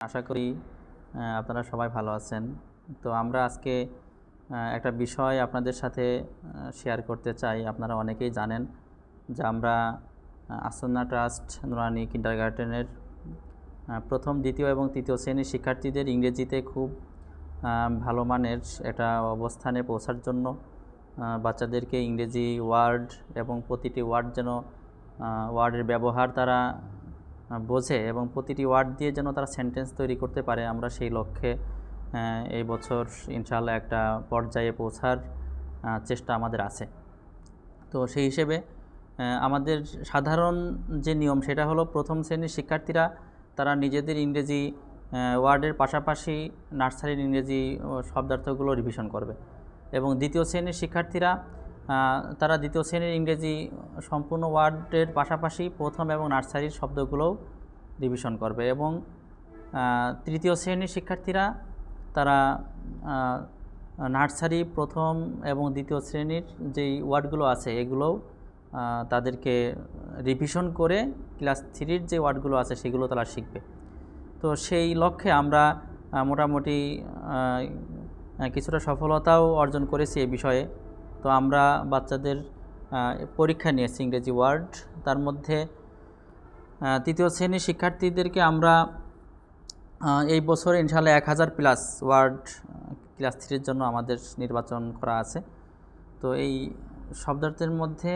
আশা করি আপনারা সবাই ভালো আছেন। তো আমরা আজকে একটা বিষয় আপনাদের সাথে শেয়ার করতে চাই। আপনারা অনেকেই জানেন যে আমরা আসন্না ট্রাস্ট, নুরানি কিন্ডার গার্ডেনের প্রথম, দ্বিতীয় এবং তৃতীয় শ্রেণির শিক্ষার্থীদের ইংরেজিতে খুব ভালো মানের একটা অবস্থানে পৌঁছার জন্য বাচ্চাদেরকে ইংরেজি ওয়ার্ড এবং প্রতিটি ওয়ার্ড যেন ওয়ার্ডের ব্যবহার তারা বোঝে এবং প্রতিটি ওয়ার্ড দিয়ে যেন তারা সেন্টেন্স তৈরি করতে পারে, আমরা সেই লক্ষ্যে এই বছর ইনশাআল্লাহ একটা পর্যায়ে পৌঁছার চেষ্টা আমাদের আছে। তো সেই হিসেবে আমাদের সাধারণ যে নিয়ম সেটা হলো প্রথম শ্রেণির শিক্ষার্থীরা তারা নিজেদের ইংরেজি ওয়ার্ডের পাশাপাশি নার্সারির ইংরেজি শব্দার্থগুলো রিভিশন করবে এবং দ্বিতীয় শ্রেণির শিক্ষার্থীরা তারা দ্বিতীয় শ্রেণির ইংরেজি সম্পূর্ণ ওয়ার্ডের পাশাপাশি প্রথম এবং নার্সারির শব্দগুলোও রিভিশন করবে এবং তৃতীয় শ্রেণির শিক্ষার্থীরা তারা নার্সারি প্রথম এবং দ্বিতীয় শ্রেণির যেই ওয়ার্ডগুলো আছে এগুলোও তাদেরকে রিভিশন করে ক্লাস থ্রির যে ওয়ার্ডগুলো আছে সেগুলো তারা শিখবে। তো সেই লক্ষ্যে আমরা মোটামুটি কিছুটা সফলতাও অর্জন করেছি এ বিষয়ে। তো আমরা বাচ্চাদের পরীক্ষা নিয়েছি ইংরেজি ওয়ার্ড। তার মধ্যে তৃতীয় শ্রেণির শিক্ষার্থীদেরকে আমরা এই বছর ইনশাল্লাহ এক হাজার প্লাস ওয়ার্ড, ক্লাস থ্রির জন্য আমাদের নির্বাচন করা আছে। তো এই শব্দার্থের মধ্যে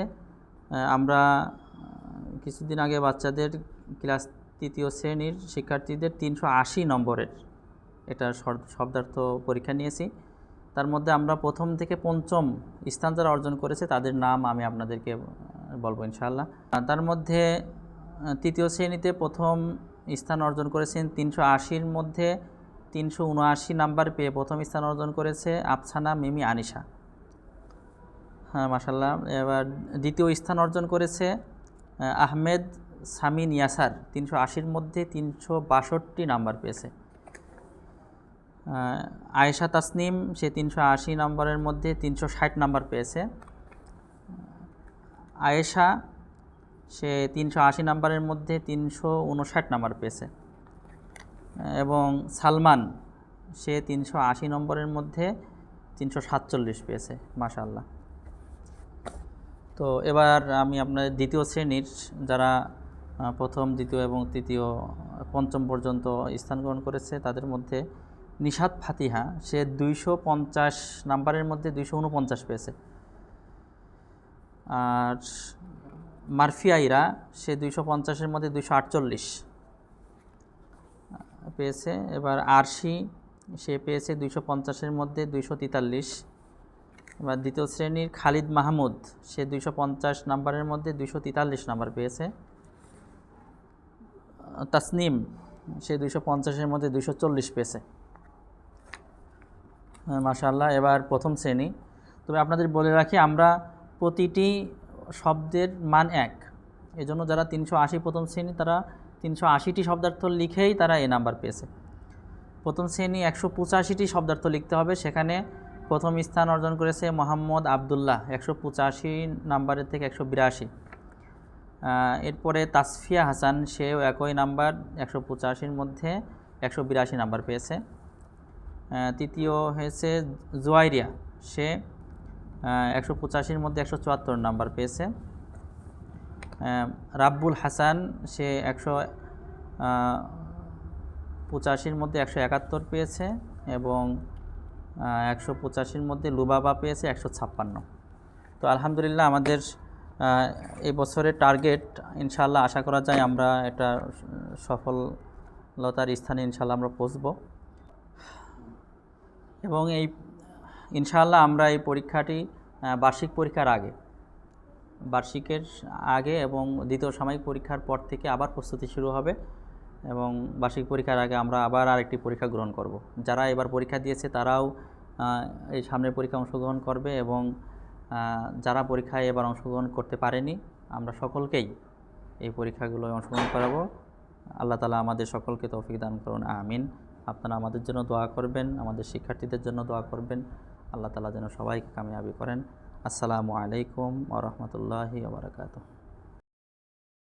আমরা কিছুদিন আগে বাচ্চাদের ক্লাস তৃতীয় শ্রেণির শিক্ষার্থীদের তিনশো আশি নম্বরের এটা শব্দার্থ পরীক্ষা নিয়েছি। তার মধ্যে আমরা প্রথম থেকে পঞ্চম স্থান যারা অর্জন করেছে, তাদের নাম আমি আপনাদেরকে বলব ইনশাআল্লাহ। আর তার মধ্যে তৃতীয় শ্রেণীতে প্রথম স্থান অর্জন করেছেন তিনশো আশির মধ্যে তিনশো উনআশি নাম্বার পেয়ে প্রথম স্থান অর্জন করেছে আফসানা মিমি আনিশা। হ্যাঁ মাসাল্লাহ এবার দ্বিতীয় স্থান অর্জন করেছে আহমেদ সামিন ইয়াসার, তিনশো আশির মধ্যে তিনশো বাষট্টি নাম্বার পেয়েছে। আয়েশা তাসনিম, সে তিনশো আশি নম্বরের মধ্যে তিনশো ষাট নাম্বার পেয়েছে। আয়েশা, সে তিনশো আশি নাম্বারের মধ্যে তিনশো উনষাট নাম্বার পেয়েছে। এবং সালমান, সে তিনশো আশি নম্বরের মধ্যে তিনশো সাতচল্লিশ পেয়েছে মাশাল্লাহ তো এবার আমি আপনাদের দ্বিতীয় শ্রেণির যারা প্রথম, দ্বিতীয় এবং তৃতীয়, পঞ্চম পর্যন্ত স্থান গ্রহণ করেছে, তাদের মধ্যে নিশাত ফাতিহা, সে দুইশো পঞ্চাশ নাম্বারের মধ্যে দুইশো উনপঞ্চাশ পেয়েছে। আর মারফি আইরা, সে দুইশো পঞ্চাশের মধ্যে দুইশো আটচল্লিশ পেয়েছে। এবার আরশি, সে পেয়েছে দুইশো পঞ্চাশের মধ্যে দুইশো তেতাল্লিশ। এবার দ্বিতীয় শ্রেণির খালিদ মাহমুদ, সে দুইশো পঞ্চাশ নাম্বারের মধ্যে দুইশো তেতাল্লিশ নাম্বার পেয়েছে। তাসনিম, সে দুইশো পঞ্চাশের মধ্যে দুইশো চল্লিশ পেয়েছে। মাশাল্লাহ এবার প্রথম শ্রেণি। তবে আপনাদের বলে রাখি, আমরা প্রতিটি শব্দের মান এক। এজন্য যারা তিনশো আশি প্রথম শ্রেণি, তারা তিনশো আশিটি শব্দার্থ লিখেই তারা এ নাম্বার পেয়েছে। প্রথম শ্রেণি একশো পঁচাশিটি শব্দার্থ লিখতে হবে। সেখানে প্রথম স্থান অর্জন করেছে মোহাম্মদ আবদুল্লাহ, একশো পঁচাশি নাম্বারের থেকে একশো বিরাশি। এরপরে তাসফিয়া হাসান, সেও একই নাম্বার, একশো পঁচাশির মধ্যে একশো বিরাশি নাম্বার পেয়েছে। তৃতীয় হয়েছে জোয়াইরিয়া। সে একশো পঁচাশির মধ্যে একশো চুয়াত্তর নাম্বার পেয়েছে। রাব্বুল হাসান, সে একশো পঁচাশির মধ্যে একশো একাত্তর পেয়েছে এবং একশো পঁচাশির মধ্যে লুবাবা পেয়েছে একশো ছাপ্পান্ন। তো আলহামদুলিল্লাহ আমাদের এই বছরের টার্গেট, ইনশাআল্লাহ আশা করা যায় আমরা এটা সফলতার স্থানে ইনশাআল্লাহ আমরা পৌঁছবো। এবং এই, ইনশাআল্লাহ আমরা এই পরীক্ষাটি বার্ষিক পরীক্ষার আগে, বার্ষিকের আগে এবং দ্বিতীয় সাময়িক পরীক্ষার পর থেকে আবার প্রস্তুতি শুরু হবে এবং বার্ষিক পরীক্ষার আগে আমরা আবার আরেকটি পরীক্ষা গ্রহণ করব। যারা এবার পরীক্ষা দিয়েছে তারাও এই সামনের পরীক্ষা অংশগ্রহণ করবে এবং যারা পরীক্ষায় এবার অংশগ্রহণ করতে পারেনি, আমরা সকলকেই এই পরীক্ষাগুলোয় অংশগ্রহণ করাবো। আল্লাহ তালা আমাদের সকলকে তৌফিক দান করুন, আমিন। আপনারা আমাদের জন্য দোয়া করবেন, আমাদের শিক্ষার্থীদের জন্য দোয়া করবেন। আল্লাহ তালা যেন সবাইকে কামিয়াবি করেন। আসসালামু আলাইকুম ওরহমতুল্লাহি ওবরাকাতুহ